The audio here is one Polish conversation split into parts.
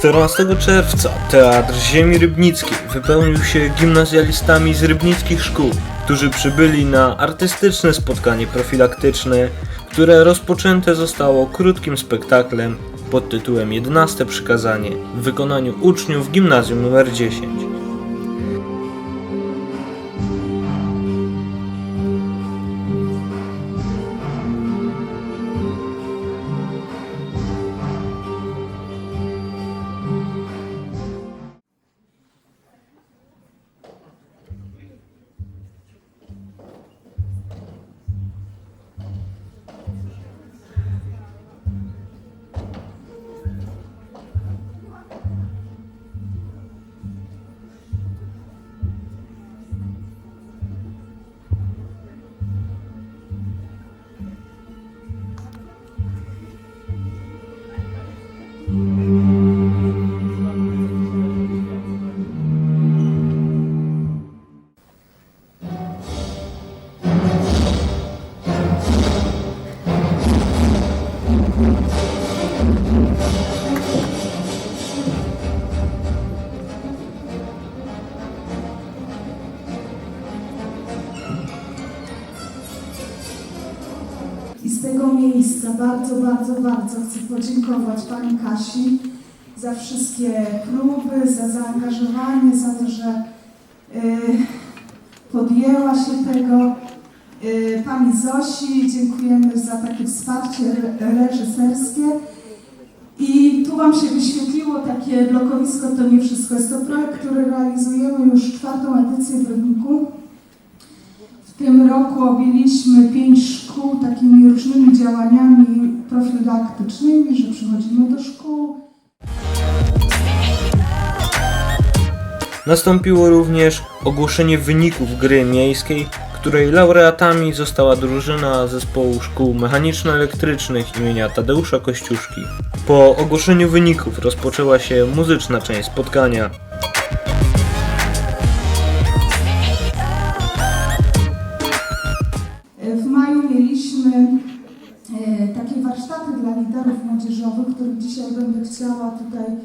14 czerwca Teatr Ziemi Rybnickiej wypełnił się gimnazjalistami z rybnickich szkół, którzy przybyli na artystyczne spotkanie profilaktyczne, które rozpoczęte zostało krótkim spektaklem pod tytułem 11 przykazanie w wykonaniu uczniów gimnazjum nr 10. z tego miejsca bardzo, bardzo, bardzo chcę podziękować Pani Kasi za wszystkie próby, za zaangażowanie, za to, że y, podjęła się tego. Y, Pani Zosi, dziękujemy za takie wsparcie re- reżyserskie. I tu Wam się wyświetliło takie blokowisko To Nie Wszystko. Jest to projekt, który realizujemy już czwartą edycję w Rybniku. W tym roku objęliśmy pięć szkół takimi różnymi działaniami profilaktycznymi, że przychodzimy do szkół, Nastąpiło również ogłoszenie wyników gry miejskiej, której laureatami została drużyna zespołu szkół mechaniczno-elektrycznych imienia Tadeusza Kościuszki. Po ogłoszeniu wyników rozpoczęła się muzyczna część spotkania. Mieliśmy e, takie warsztaty dla liderów młodzieżowych, których dzisiaj będę chciała tutaj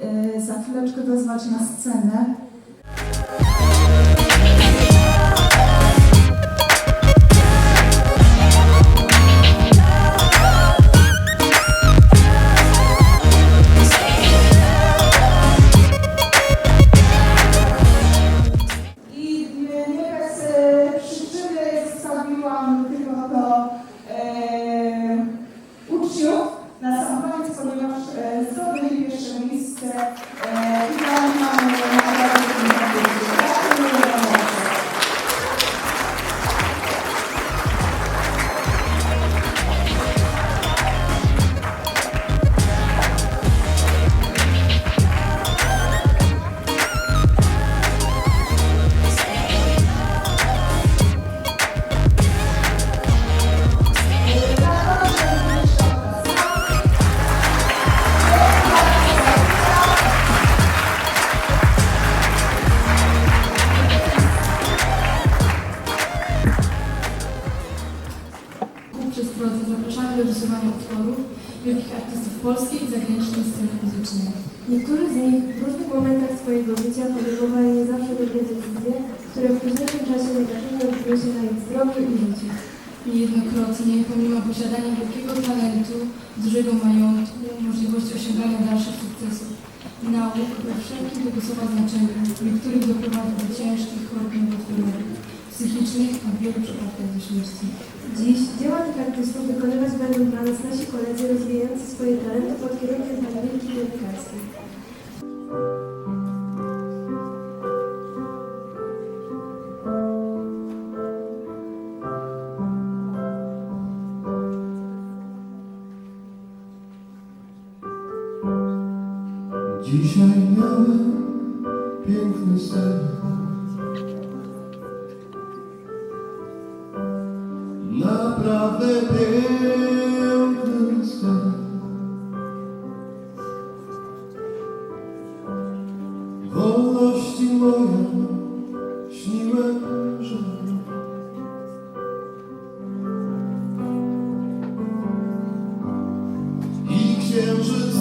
e, za chwileczkę wezwać na scenę. pista. É... é Przez drodze zapraszamy do rysowania utworów wielkich artystów polskiej i zagranicznej sceny muzycznej. Niektórzy z nich w różnych momentach swojego życia podejmowali nie zawsze dobre decyzje, które w późniejszym czasie negatywnie odbiły się na ich zdrowiu i życiu. Niejednokrotnie, pomimo posiadania wielkiego talentu, dużego majątku, możliwości osiągania dalszych sukcesów, nauk we wszelkim tego słowa znaczeniu, niektórych doprowadza do ciężkich chorób nowotworowych, psychicznych, a w wielu przypadkach do śmierci. Dziś dzieła tych artystów wykonywać będą dla nas nasi koledzy rozwijający swoje talenty pod kierunkiem pani Wielki Wielkarskiej. Dzisiaj miałem piękny sen. Naprawdę piękny sen. Wolności moja śniłem, że i księżyc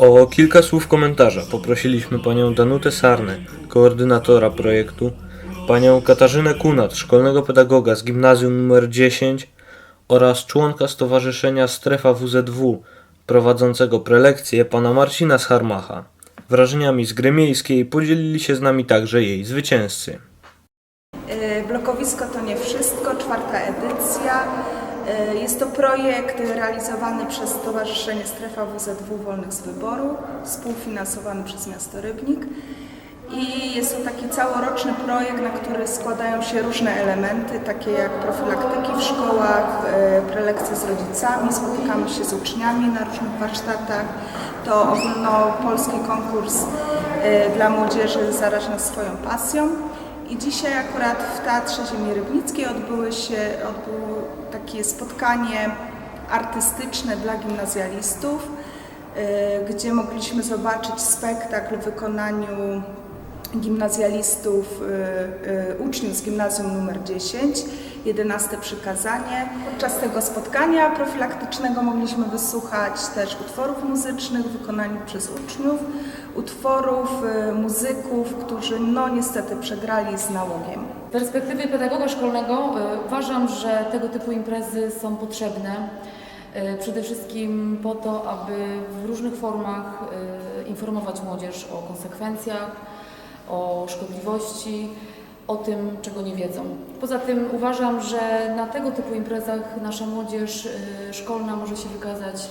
O kilka słów komentarza poprosiliśmy panią Danutę Sarnę, koordynatora projektu, panią Katarzynę Kunat, szkolnego pedagoga z gimnazjum nr 10 oraz członka Stowarzyszenia Strefa WZW prowadzącego prelekcję pana Marcina Scharmacha. Wrażeniami z gry miejskiej podzielili się z nami także jej zwycięzcy. E, Blokowisko to nie Jest to projekt realizowany przez Stowarzyszenie Strefa WZW Wolnych z Wyboru, współfinansowany przez miasto Rybnik. I jest to taki całoroczny projekt, na który składają się różne elementy, takie jak profilaktyki w szkołach, e, prelekcje z rodzicami, spotykamy się z uczniami na różnych warsztatach. To ogólnopolski konkurs e, dla młodzieży Zaraź nas swoją pasją. I dzisiaj akurat w Teatrze Ziemi Rybnickiej odbyły się, odbyło takie spotkanie artystyczne dla gimnazjalistów, y, gdzie mogliśmy zobaczyć spektakl w wykonaniu gimnazjalistów, y, y, uczniów z gimnazjum numer 10, 11 przykazanie. Podczas tego spotkania profilaktycznego mogliśmy wysłuchać też utworów muzycznych wykonanych przez uczniów, utworów y, muzyków, którzy no niestety przegrali z nałogiem. Z perspektywy pedagoga szkolnego y, uważam, że tego typu imprezy są potrzebne. y, Przede wszystkim po to, aby w różnych formach informować młodzież o konsekwencjach, o szkodliwości, o tym, czego nie wiedzą. Poza tym uważam, że na tego typu imprezach nasza młodzież y, szkolna może się wykazać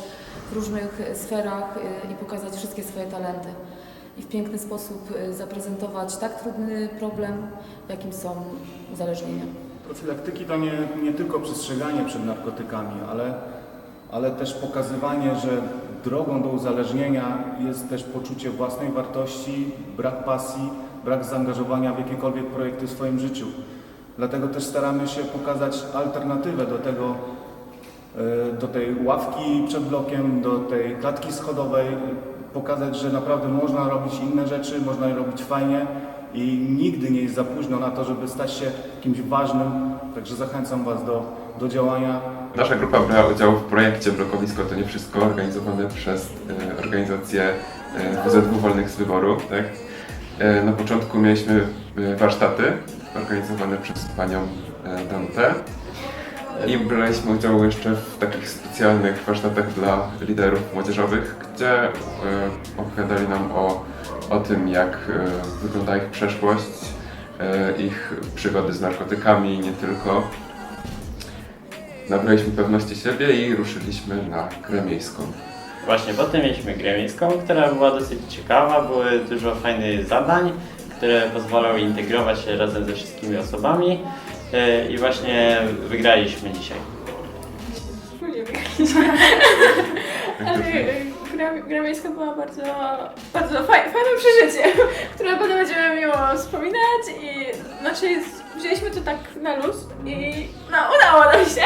w różnych sferach y, i pokazać wszystkie swoje talenty i w piękny sposób y, zaprezentować tak trudny problem, jakim są uzależnienia. Profilaktyki to nie, nie tylko przestrzeganie przed narkotykami, ale, ale też pokazywanie, że drogą do uzależnienia jest też poczucie własnej wartości, brak pasji, brak zaangażowania w jakiekolwiek projekty w swoim życiu. Dlatego też staramy się pokazać alternatywę do tego, e, do tej ławki przed blokiem, do tej klatki schodowej, pokazać, że naprawdę można robić inne rzeczy, można je robić fajnie i nigdy nie jest za późno na to, żeby stać się kimś ważnym. Także zachęcam Was do, do działania. Nasza grupa brała udział w projekcie Blokowisko to nie wszystko organizowane przez e, organizację e, WZW Wolnych z Wyboru. Tak? E, na początku mieliśmy e, warsztaty organizowane przez panią e, Dante i braliśmy udział jeszcze w takich specjalnych warsztatach dla liderów młodzieżowych, gdzie e, opowiadali nam o, o tym, jak e, wygląda ich przeszłość, e, ich przygody z narkotykami, nie tylko. Nabraliśmy pewności siebie i ruszyliśmy na grę miejską. Właśnie potem mieliśmy grę miejską, która była dosyć ciekawa, były dużo fajnych zadań, które pozwalały integrować się razem ze wszystkimi osobami e, i właśnie wygraliśmy dzisiaj. Ale y, gra, gra miejska była bardzo, bardzo faj, fajnym przeżyciem, które potem będziemy miło wspominać i znaczy z- wzięliśmy to tak na luz i no udało nam się.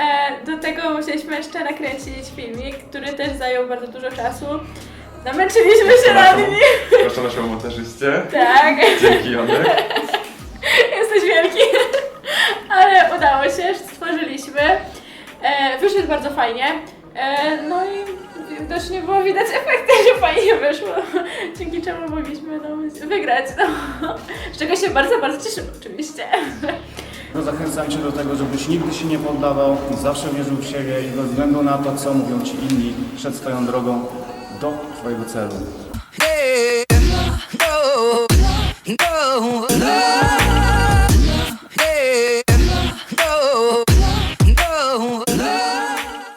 E, do tego musieliśmy jeszcze nakręcić filmik, który też zajął bardzo dużo czasu. Namęczyliśmy się nad nim. Proszę naszemu montażyście. Tak, Dzięki Janek. jesteś wielki. Ale udało się, stworzyliśmy. E, wyszedł bardzo fajnie. E, no i widocznie było widać efekty, że fajnie wyszło, dzięki czemu mogliśmy no, wygrać, no. z czego się bardzo, bardzo cieszymy oczywiście. No, zachęcam Cię do tego, żebyś nigdy się nie poddawał, zawsze wierzył w siebie i bez względu na to, co mówią Ci inni, szedł swoją drogą do Twojego celu.